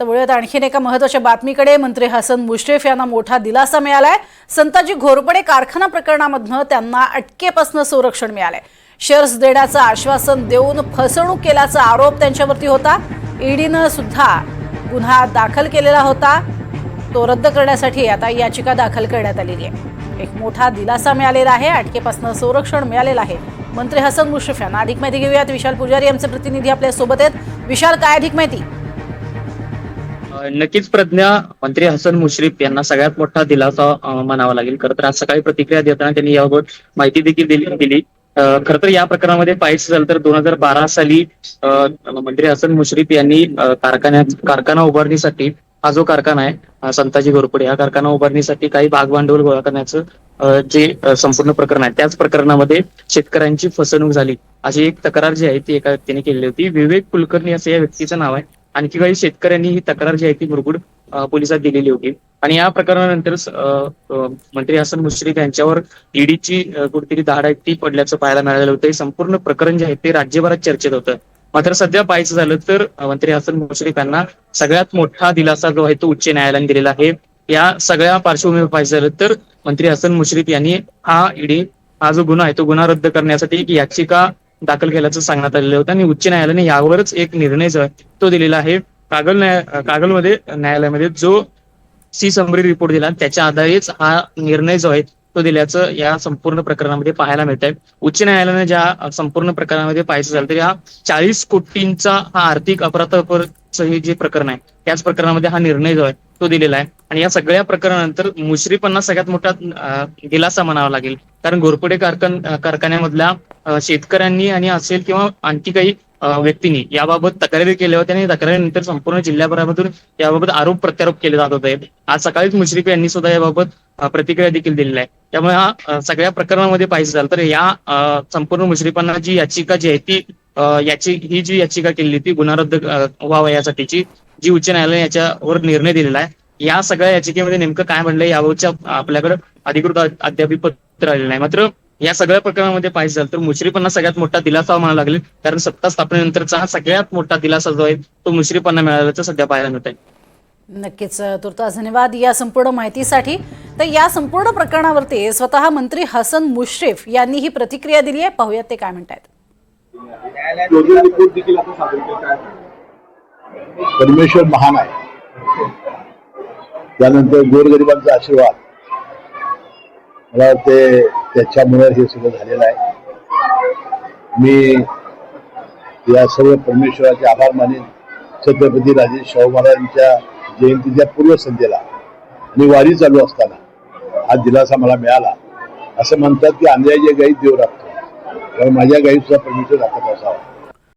तर वळूयात आणखीन एका महत्त्वाच्या बातमीकडे मंत्री हसन मुश्रीफ यांना मोठा दिलासा मिळालाय. संताजी घोरपडे कारखाना प्रकरणामधनं त्यांना अटकेपासून संरक्षण मिळालंय. शेअर्स देण्याचं आश्वासन देऊन फसवणूक केल्याचा आरोप त्यांच्यावरती होता. ईडीनं सुद्धा गुन्हा दाखल केलेला होता. तो रद्द करण्यासाठी आता याचिका दाखल करण्यात आलेली आहे. एक मोठा दिलासा मिळालेला आहे अटकेपासून संरक्षण मिळालेलं आहे. मंत्री हसन मुश्रीफ यांना अधिक माहिती घेऊयात. विशाल पुजारी आमचे प्रतिनिधी आपल्यासोबत आहेत. विशाल काय अधिक माहिती? नक्कीच प्रज्ञा मंत्री हसन मुश्रीफ यांना सगळ्यात मोठा दिलासा म्हणावा लागेल. खरं तर आज सकाळी प्रतिक्रिया देताना त्यांनी याबाबत माहिती देखील दिली दिली. खर तर या प्रकरणामध्ये पाहायचं झालं तर दोन हजार बारा साली मंत्री हसन मुश्रीफ यांनी कारखान्यात कारखाना उभारणीसाठी हा जो कारखाना आहे संताजी घोरपडे हा कारखाना उभारणीसाठी काही भाग भांडवल गोळा करण्याचं जे संपूर्ण प्रकरण आहे त्याच प्रकरणामध्ये शेतकऱ्यांची फसवणूक झाली. अशी एक तक्रार जी आहे ती एका व्यक्तीने केलेली होती. विवेक कुलकर्णी असं या व्यक्तीचं नाव आहे. आणखी काही शेतकऱ्यांनी ही तक्रार जी आहे ती मुरगुड पोलिसात दिलेली होती. आणि या प्रकरणानंतर मंत्री हसन मुश्रीफ यांच्यावर ईडीची कुठेतरी ती पडल्याचं पाहायला मिळालेलं होतं. हे संपूर्ण प्रकरण जे आहे ते राज्यभरात चर्चेत होतं. मात्र सध्या पाहायचं झालं तर मंत्री हसन मुश्रीफ यांना सगळ्यात मोठा दिलासा जो आहे तो उच्च न्यायालयाने दिलेला आहे. या सगळ्या पार्श्वभूमीवर पाहायचं झालं तर मंत्री हसन मुश्रीफ यांनी हा ईडी हा जो गुन्हा आहे तो गुन्हा रद्द करण्यासाठी एक याचिका दाखल केल्याचं सांगण्यात आलेलं होतं. आणि उच्च न्यायालयाने यावरच एक निर्णय जो आहे तो दिलेला आहे. कागल न्याय कागलमध्ये न्यायालयामध्ये जो सी समरी रिपोर्ट दिला त्याच्या आधारेच हा निर्णय जो आहे तो दिल्याचं या संपूर्ण प्रकरणामध्ये पाहायला मिळत आहे उच्च न्यायालयाने ज्या संपूर्ण प्रकरणामध्ये पाहायचं झालं तर या चाळीस कोटींचा हा आर्थिक अपराधाचं हे जे प्रकरण आहे त्याच प्रकरणामध्ये हा निर्णय जो आहे तो दिलेला आहे. आणि या सगळ्या प्रकरणानंतर मुश्रीफांना सगळ्यात मोठा दिलासा म्हणावा लागेल. कारण घोरपडे कारखान कारखान्यामधल्या शेतकऱ्यांनी आणि असेल किंवा आणखी काही व्यक्तींनी याबाबत तक्रारी केल्या होत्या आणि तक्रारीनंतर संपूर्ण जिल्ह्याभरामधून याबाबत आरोप प्रत्यारोप केले जात होते. आज सकाळीच मुश्रीफ यांनी सुद्धा याबाबत प्रतिक्रिया देखील दिलेली आहे. त्यामुळे हा सगळ्या प्रकरणामध्ये पाहिजे झालं तर या संपूर्ण मुश्रीफांना जी याचिका जी आहे ती याची ही जी याचिका केलेली ती गुन्हा रद्द व्हावा यासाठीची जी उच्च न्यायालयाने याच्यावर निर्णय दिलेला आहे. या सगळ्या याचिकेमध्ये नेमकं काय म्हणलंय याबाबतच्या आपल्याकडे अधिकृत अ- अद्याप पत्र आलेलं नाही. मात्र या सगळ्या प्रकरणामध्ये पाहिजे झालं तर मुश्रीफांना सगळ्यात मोठा दिलासा म्हणावा लागेल. कारण सत्ता स्थापनेनंतरचा हा सगळ्यात मोठा दिलासा जो आहे तो मुश्रीफांना मिळाल्याचं सध्या पाहायला मिळत आहे नक्कीच तुर्तास धन्यवाद या संपूर्ण माहितीसाठी. तर या संपूर्ण प्रकरणावरती स्वतः मंत्री हसन मुश्रीफ यांनी ही प्रतिक्रिया दिली आहे. पाहूयात ते काय काय परमेश्वर महान आहे. त्यानंतर गोरगरिबांचा आशीर्वाद. मला वाटते त्याच्यामुळे हे सगळं झालेलं आहे. मी या सर्व परमेश्वराचे आभार मानेन. छत्रपती राजे शाहू महाराजांच्या जयंतीच्या पूर्वसंध्येला मी वारी चालू असताना हा दिलासा मला मिळाला. असं म्हणतात की आंध्याच्या गाई देव राखतो कारण माझ्या गाई सुद्धा परमेश्वर राखत असावा.